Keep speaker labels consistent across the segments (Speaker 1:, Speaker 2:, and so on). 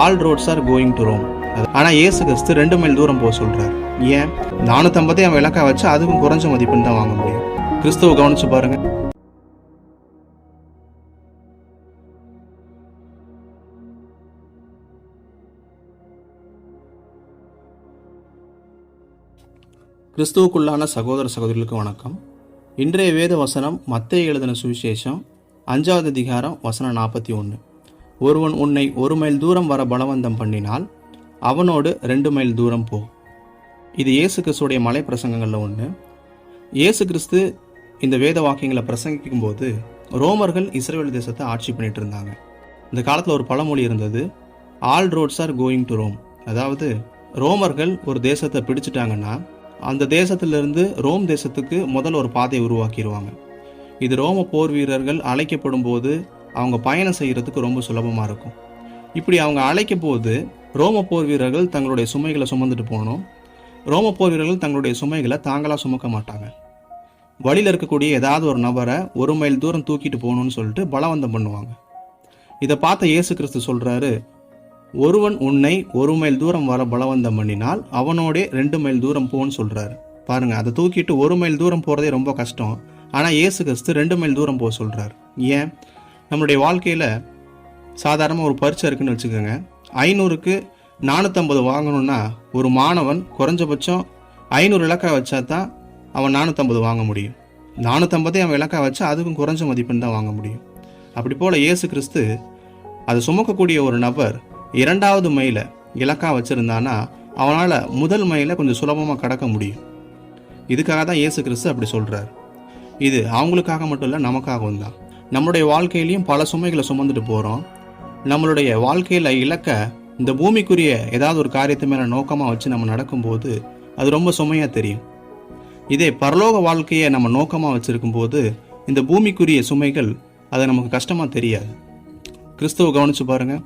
Speaker 1: All roads are going to Rome ஆனால் இயேசு கிறிஸ்து ரெண்டு மைல் தூரம் போக சொல்கிறார் ஏன்? நானூற்றம்பதே அவன் இலக்கா வச்சு அதுக்கும் குறைஞ்ச மதிப்பெண் தான் வாங்க முடியும். கிறிஸ்துவ கவனிச்சு பாருங்க. கிறிஸ்துவுக்குள்ளான சகோதர சகோதரிகளுக்கு வணக்கம். இன்றைய வேத வசனம் மத்திய எழுதின சுவிசேஷம் அஞ்சாவது அதிகாரம் வசனம் நாற்பத்தி ஒன்று ஒருவன் உன்னை ஒரு மைல் தூரம் வர பலவந்தம் பண்ணினால் அவனோடு ரெண்டு மைல் தூரம் போ. இது இயேசு கிறிஸ்துடைய மலை பிரசங்கங்களில் ஒன்று இயேசு கிறிஸ்து இந்த வேத வாக்கியங்களை பிரசங்கிக்கும் போது ரோமர்கள் இஸ்ரேல் தேசத்தை ஆட்சி பண்ணிட்டு இருந்தாங்க. இந்த காலத்தில் ஒரு பழமொழி இருந்தது all roads are going to Rome அதாவது ரோமர்கள் ஒரு தேசத்தை பிடிச்சிட்டாங்கன்னா அந்த தேசத்திலிருந்து ரோம் தேசத்துக்கு முதல் ஒரு பாதையை உருவாக்கிடுவாங்க இது ரோம போர் வீரர்கள் அழைக்கப்படும் போது அவங்க பயணம் செய்கிறதுக்கு ரொம்ப சுலபமாக இருக்கும். இப்படி அவங்க அழைக்கும் போது ரோம போர் வீரர்கள் தங்களுடைய சுமைகளை சுமந்துட்டு போகணும். ரோம போர் வீரர்கள் தங்களுடைய சுமைகளை தாங்களாக சுமக்க மாட்டாங்க. வழியில் இருக்கக்கூடிய ஏதாவது ஒரு நபரை ஒரு மைல் தூரம் தூக்கிட்டு போகணும்னு சொல்லிட்டு பலவந்தம் பண்ணுவாங்க. இதை பார்த்த இயேசு கிறிஸ்து சொல்கிறாரு ஒருவன் உன்னை ஒரு மைல் தூரம் வர பலவந்தம் பண்ணினால் அவனோடே ரெண்டு மைல் தூரம் போன்னு சொல்கிறாரு பாருங்கள் அதை தூக்கிட்டு ஒரு மைல் தூரம் போகிறதே ரொம்ப கஷ்டம். ஆனால் இயேசு கிறிஸ்து ரெண்டு மைல் தூரம் போக சொல்கிறார் ஏன்? நம்மளுடைய வாழ்க்கையில் சாதாரணமாக ஒரு பரீட்சை இருக்குன்னு வச்சுக்கோங்க. ஐநூறுக்கு நானூற்றம்பது வாங்கணும்னா ஒரு மாணவன் குறைஞ்சபட்சம் ஐநூறு இலக்கா வச்சா தான் அவன் நானூற்றம்பது வாங்க முடியும். நானூற்றம்பதே அவன் இலக்கா வச்சா அதுக்கும் குறைஞ்ச மதிப்பெண் தான் வாங்க முடியும். அப்படி போல் இயேசு கிறிஸ்து அதை சுமக்கக்கூடிய ஒரு நபர் இரண்டாவது மைல இலக்கா வச்சுருந்தானா அவனால் முதல் மைல கொஞ்சம் சுலபமாக கடக்க முடியும். இதுக்காக தான் இயேசு கிறிஸ்து அப்படி சொல்கிறார் இது அவங்களுக்காக மட்டும் இல்லை நமக்காகவும் தான். நம்மளுடைய வாழ்க்கையிலையும் பல சுமைகளை சுமந்துட்டு போகிறோம் நம்மளுடைய வாழ்க்கையில் இலக்க இந்த பூமிக்குரிய ஏதாவது ஒரு காரியத்தை மேலே நோக்கமாக வச்சு நம்ம நடக்கும்போது அது ரொம்ப சுமையாக தெரியும். இதே பரலோக வாழ்க்கையை நம்ம நோக்கமாக வச்சுருக்கும் போது இந்த பூமிக்குரிய சுமைகள் அது நமக்கு கஷ்டமாக தெரியாது. கிறிஸ்துவ கவனிச்சு பாருங்கள்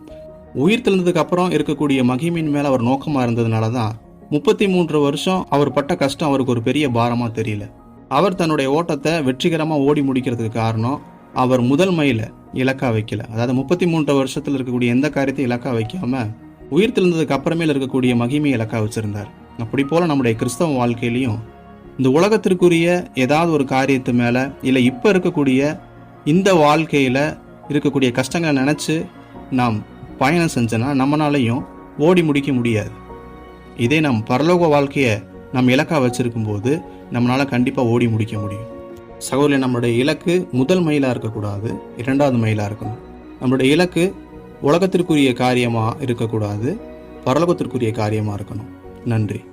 Speaker 1: உயிர் தெழுந்ததுக்கு அப்புறம் இருக்கக்கூடிய மகிமையின் மேலே அவர் நோக்கமாக இருந்ததுனால தான் முப்பத்தி மூன்று வருஷம் அவர் பட்ட கஷ்டம் அவருக்கு ஒரு பெரிய பாரமாக தெரியல. அவர் தன்னுடைய ஓட்டத்தை வெற்றிகரமாக ஓடி முடிக்கிறதுக்கு காரணம் அவர் முதல் மைல இலக்கா வைக்கல. அதாவது முப்பத்தி மூன்று வருஷத்தில் இருக்கக்கூடிய எந்த காரியத்தையும் இலக்கா வைக்காம உயிர் தெழுந்ததுக்கு அப்புறமேல இருக்கக்கூடிய மகிமை இலக்கா வச்சிருந்தார். அப்படி போல நம்முடைய கிறிஸ்தவ வாழ்க்கையிலையும் இந்த உலகத்திற்குரிய ஏதாவது ஒரு காரியத்து மேலே இல்லை இப்போ இருக்கக்கூடிய இந்த வாழ்க்கையில் இருக்கக்கூடிய கஷ்டங்களை நினச்சி நாம் பயணம் செஞ்சோன்னா நம்மளாலையும் ஓடி முடிக்க முடியாது. இதே நம் பரலோக வாழ்க்கையை நம் இலக்கா வச்சிருக்கும் போது நம்மளால் கண்டிப்பாக ஓடி முடிக்க முடியும். சகோதரி நம்மளுடைய இலக்கு முதல் மயிலாக இருக்கக்கூடாது இரண்டாவது மயிலாக இருக்கணும். நம்மளுடைய இலக்கு உலகத்திற்குரிய காரியமாக இருக்கக்கூடாது பரலோகத்திற்குரிய காரியமாக இருக்கணும். நன்றி.